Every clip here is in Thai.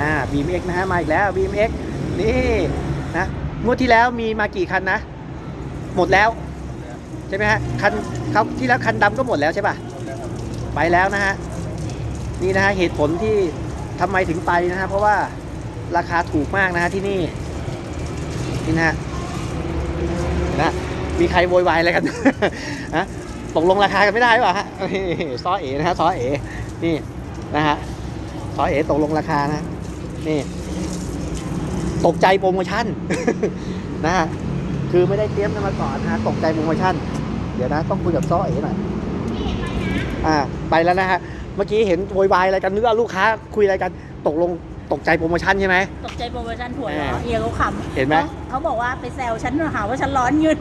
อ่า BMX นะฮะมาอีกแล้ว BMX นี่นะงวดที่แล้วมีมากี่คันนะ หมดแล้ว ใช่ไหมฮะคันเขาที่แล้วคันดำก็หมดแล้วใช่ป่ะไปแล้วนะฮะนี่นะฮะเหตุผลที่ทำไมถึงไปนะฮะเพราะว่าราคาถูกมากนะฮะที่นี่นี่นะฮะนะมีใครโวยวายอะไรกันฮะตกลงราคากันไม่ได้หรือเปล่าฮะนี่ซอเอนะฮะซอเอนี่นะฮะซอเอตกลงราคานะ นี่ ตกใจโปรโมชั่นนะฮะคือไม่ได้เตรียมกันมาก่อนนะฮะตกใจโปรโมชั่น เดี๋ยวนะ ต้องคุยกับซอเอหน่อยอ่า ไปแล้วนะฮะ เมื่อกี้เห็นโวยวายอะไรกันนึกว่าลูกค้า คุยอะไรกันตกลงตกใจโปรโมชั่นใช่ไหม ตกใจโปรโมชั่นหัวแหเราะมเอียเขาขำเห็นไหมขาเขาบอกว่าไปแซวฉันหาว่าฉันร้อนเงิน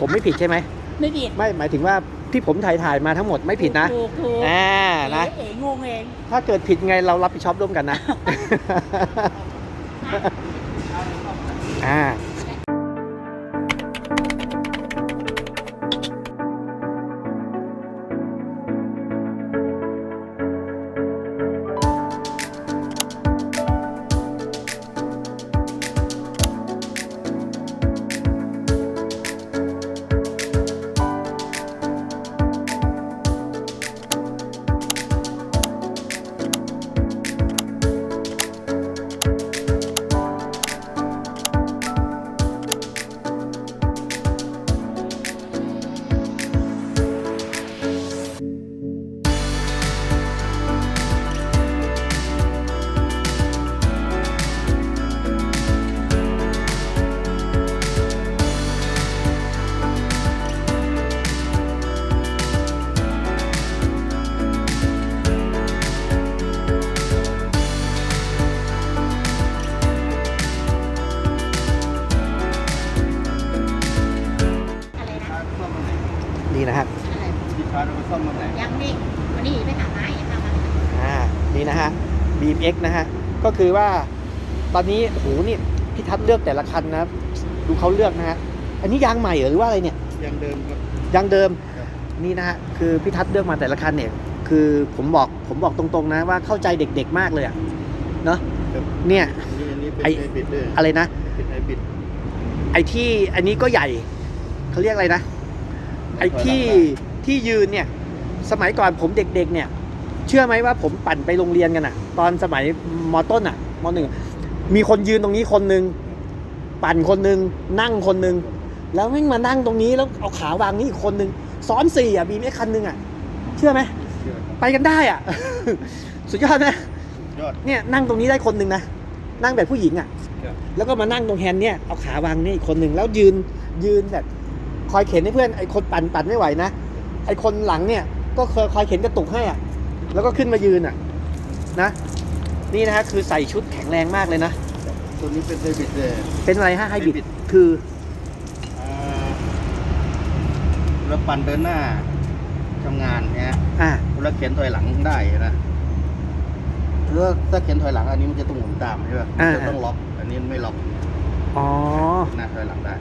ผมไม่ผิดใช่ไหม ไม่ผิด ไม่หมายถึงว่า ที่ผมถ่ายถ่ายๆมาทั้งหมดไม่ผิดนะ ถูกถูกอ่า นะเอ๋เอ๋งงเองถ้าเกิดผิดไงเรารับผิดชอบร่วมกันนะ อ่า มาไหนยังนี่วันนี้ไปหาไม้ทำมาอ่านี่นะฮะ BMX นะฮะ ก็คือว่าตอนนี้โอ้โหนี่พี่ทัศน์เลือกแต่ละคันนะ ดูเขาเลือกนะฮะ อันนี้ยางใหม่เหรอหรือว่าอะไรเนี่ย ยังเดิมครับยางเดิมครับนี่นะฮะคือพี่ทัศน์เลือกมาแต่ละคันเนี่ย คือผมบอกผมบอกตรงๆ นะว่าเข้าใจเด็กๆมากเลยอะเนาะครับเนี่ยอันนี้อันนี้เป็นไอ้ไฮบริดด้วยอะไรนะเป็นไฮบริดไอ้ที่อันนี้ก็ใหญ่เขาเรียกอะไรนะ ไอ้ที่ที่ยืนเนี่ย สมัยก่อนผมเด็กๆเนี่ย เชื่อไหมว่าผมปั่นไปโรงเรียนกันอะตอนสมัยมต้นอะมหนึ่งอะมีคนยืนตรงนี้คนหนึ่งปั่นคนหนึ่งนั่งคนหนึ่งแล้วแม่งมานั่งตรงนี้แล้วเอาขาวางนี่อีกคนหนึ่งซ้อนสี่อะบีมไอ้คันหนึ่งอะเชื่อไหมเชื่อครับไปกันได้อะสุดยอดนะยอดเนี่ยนั่งตรงนี้ได้คนหนึ่งนะนั่งแบบผู้หญิงอะครับแล้วก็มานั่งตรงแฮนด์เนี่ยเอาขาวางนี่อีกคนหนึ่งแล้วยืนยืนแบบคอยเข็นให้เพื่อนไอ้คนปั่นปั่นไม่ไหวนะไอ้คนหลังเนี่ย ก็เคยคอยเข็นกระตุกให้อะ แล้วก็ขึ้นมายืนอะ นะ นี่นะฮะคือใส่ชุดแข็งแรงมากเลยนะ ตัวนี้เป็นไฮบริดเลย เป็นอะไรฮะไฮบริด Hybrid คืออ่าเราปั่นเดินหน้าทำงานเนี่ยอ่าเราเข็นถอยหลังได้นะแล้วถ้าเข็นถอยหลังอันนี้มันจะต้องหมุนตามใช่ไหมอ่าจะต้องล็อก อันนี้ไม่ล็อกอ๋อ หน้าถอยหลังได้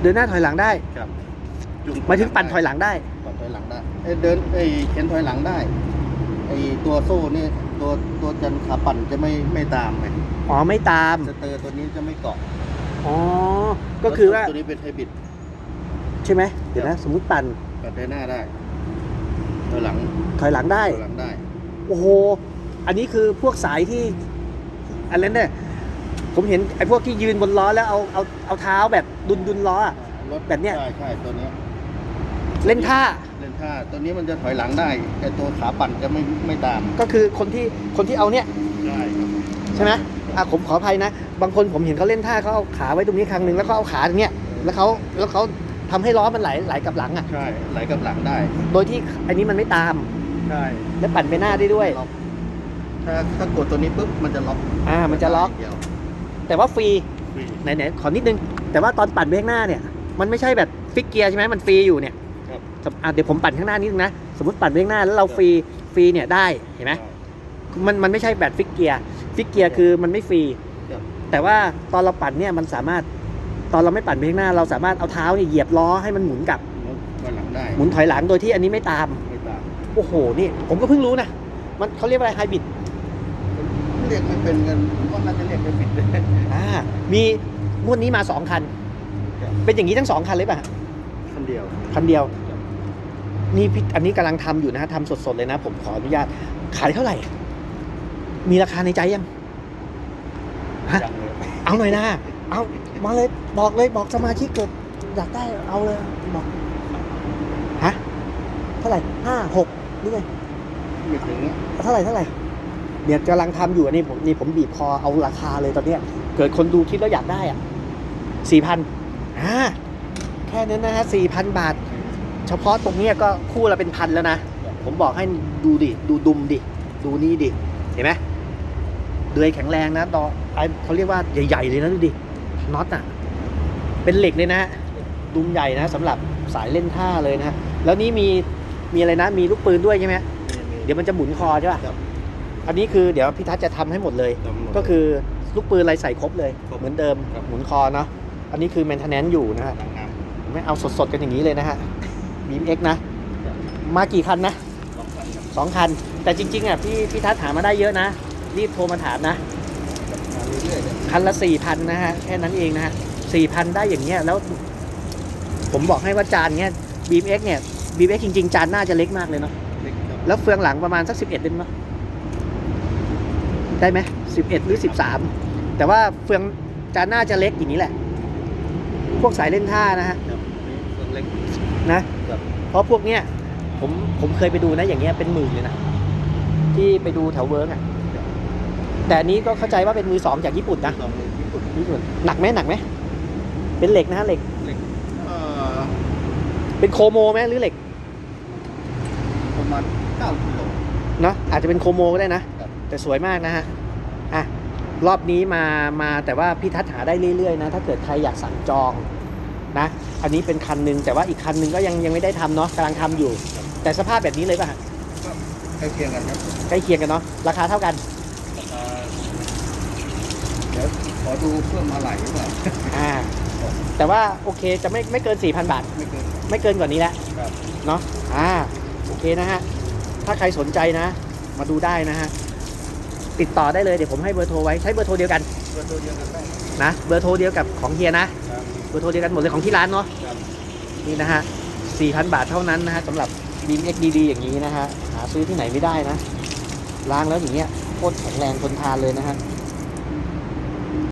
เดินหน้าถอยหลังได้ ครับจุง หมายถึงปั่นถอยหลังได้ ปั่นถอยหลังได้เอ้ยเดินไอ้ยเข็นถอยหลังได้ไอ้ตัวโซ่นี่ตัวตัวจันขาปั่นจะไม่ไม่ตามไงอ๋อไม่ตาม สเตอร์ตัวนี้จะไม่เกาะอ๋อ ก็คือว่า ตัวนี้เป็นไฮบริดใช่ไหมเดี๋ยวนะ สมมุติปั่นปัดได้หน้าได้ถอยหลังถอยหลังได้ ถอยหลังได้ โอ้โห อันนี้คือพวกสายที่อะไรเนี่ยผมเห็นไอ้พวกที่ยืนบนล้อแล้วเอาเอาเอาเท้าแบบดุนดุนล้ออะรถแบบเนี้ย ใช่ใช่ตัวเนี้ย เล่นท่า เล่นท่าตัวนี้มันจะถอยหลังได้ แต่ตัวขาปั่นจะไม่ไม่ตามก็คือคนที่คนที่เอาเนี่ยใช่ครับใช่ไหมอะผมขออภัยนะ บางคนผมเห็นเขาเล่นท่าเขาเอาขาไว้ตรงนี้ครั้งหนึ่งแล้วก็เอาขาตรงเนี้ยแล้วเขาแล้วเขาทำให้ล้อมันไหลไหลกลับหลังอะ ใช่ไหลกับหลังได้โดยที่อันนี้มันไม่ตาม ใช่และปั่นไปหน้าได้ด้วย ล็อกถ้าถ้ากดตัวนี้ปุ๊บมันจะล็อกอ่ามันจะล็อก เดียวแต่ว่าฟรี ฟรีไหนไหนขอนิดนึง แต่ว่าตอนปั่นไปข้างหน้าเนี่ย มันไม่ใช่แบบฟิกเกียร์ใช่ไหมมันฟรีอยู่เนี่ยครับ อะเดี๋ยวผมปั่นข้างหน้านิดนึงนะ สมมติปั่นไปข้างหน้าแล้วเราฟรี ฟรีเนี่ยได้ เห็นไหมมันมันไม่ใช่แบบฟิกเกียร์ ฟิกเกียร์คือมันไม่ฟรีครับแต่ว่าตอนเราปั่นเนี่ยมันสามารถ ตอนเราไม่ปั่นไปข้างหน้า เราสามารถเอาเท้าเนี่ยเหยียบล้อให้มันหมุนกลับ ถอยหลังได้หมุนถอยหลังโดยที่อันนี้ไม่ตาม ไม่ตามโอ้โห นี่ ผมก็เพิ่งรู้นะ มันเขาเรียกว่าอะไรไฮบริดไเรียกไม่เป็นกันก็น่าจะเรียกไม่ผิดเลยอ่า มีงวดนี้มาสองคัน เป็นอย่างนี้ทั้งสองคันเลยป่ะคนเดียว คันเดียว นี่พี่อันนี้กำลังทำอยู่นะฮะทำสดๆเลยนะ ผมขออนุญาต ขายเท่าไหร่ มีราคาในใจยังฮะยังเลยเอาหน่อยนะ เอามาเลยบอกเลยบอกสมาชิกเกิดอยากได้เอาเลยบอกฮะเท่าไหร่ห้าหกหรือไงไม่ถึงเท่าไหร่เท่าไหร่เนี่ยกำลังทำอยู่อันนี้ผมนี่ผมบีบคอเอาราคาเลยตอนเนี้ย เกิดคนดูคลิปแล้วอยากได้อะสี่พันอ่าแค่นั้นนะฮะสี่พันบาท เฉพาะตรงเนี้ยก็คู่ละเป็นพันแล้วนะ ผมบอกให้ดูดิ ดูดุมดิ ดูนี่ดิ เห็นไหมเดือยแข็งแรงนะดอไอเขาเรียกว่าใหญ่ ๆ เลยนะดูดิ น็อตอะ เป็นเหล็กเลยนะฮะดุมใหญ่นะสำหรับสายเล่นท่าเลยนะฮะแล้วนี่มีมีอะไรนะ มีลูกปืนด้วยใช่ไหมเดี๋ยวมันจะหมุนคอใช่ป่ะครับอันนี้คือเดี๋ยวพี่ทัศน์จะทำให้หมดเลย ก็คือลูกปืนอะไรใส่ครบเลยครบเหมือนเดิมครับหมุนคอเนาะอันนี้คือ maintenance อยู่นะฮะนางงามไม่เอาสดๆกันอย่างนี้เลยนะฮะ BMX นะ มากี่คันนะสองพันครับสองคัน แต่จริงๆอะพี่พี่ทัศน์หามาได้เยอะนะ รีบโทรมาถามนะมาเรื่อยๆเลยคันละสี่พันนะฮะ แค่นั้นเองนะฮะสี่พันได้อย่างเงี้ย แล้ว ผมบอกให้ว่าจานเงี้ย BMX เนี่ย BMX จริงๆ จานหน้าจะเล็กมากเลยเนาะเล็กครับแล้วเฟืองหลังประมาณสักสิบเอ็ดได้ไหมยได้ไหมสิบเอ็ดหรือสิบสามแต่ว่าเฟืองจานหน้าจะเล็กอย่างนี้แหละ พวกสายเล่นท่านะฮะครับนี่เครื่องเล็ก นะครับเพราะพวกเนี้ยผมผมเคยไปดูนะอย่างเงี้ยเป็นหมื่นเลยนะที่ไปดูแถวเวิร์กอะแต่อันนี้ก็เข้าใจว่าเป็นมือสองจากญี่ปุ่นนะสองเลยญี่ปุ่นญี่ปุ่นหนักไหมหนักไหมเป็นเหล็กนะฮะเหล็กเล็กเอ่อเป็นโคโมไหมหรือเหล็กประมาณเก้ากิโลเนาะอาจจะเป็นโคโมก็ได้นะครับแต่สวยมากนะฮะอะรอบนี้มามาแต่ว่าพี่ทัศน์หาได้เรื่อยๆนะ ถ้าเกิดใครอยากสั่งจอง นะ อันนี้เป็นคันหนึงแต่ว่าอีกคันหนึงก็ยังยังไม่ได้ทำเนาะกำลังทำอยู่ แต่สภาพแบบนี้เลยป่ะฮะใกล้เคียงกันครับใกล้เคียงกันเนาะราคาเท่ากันราคาเดี๋ยวขอดูเพิ่มอะไรหรือเปล่าอ่า แต่ว่าโอเคจะไม่ไม่เกิน 4,000 บาท ไม่เกิน ไม่เกินกว่านี้แล้วครับ เนาะอ่าโอเคนะฮะ ถ้าใครสนใจนะ มาดูได้นะฮะ ติดต่อได้เลยเดี๋ยวผมให้เบอร์โทรไว้ใช้เบอร์โทรเดียวกันเบอร์ตัวเดียวกันได้นะเบอร์โทรเดียวกับของเฮียนะ ครับเบอร์โทรเดียวกันหมดเลยของที่ร้านเนาะครับนี่นะฮะ4,000 บาทเท่านั้นนะฮะสำหรับ Beam X ดีๆอย่างนี้นะฮะหาซื้อที่ไหนไม่ได้นะล้างแล้วอย่างเงี้ยโคตรแข็งแรงทนทานเลยนะฮะ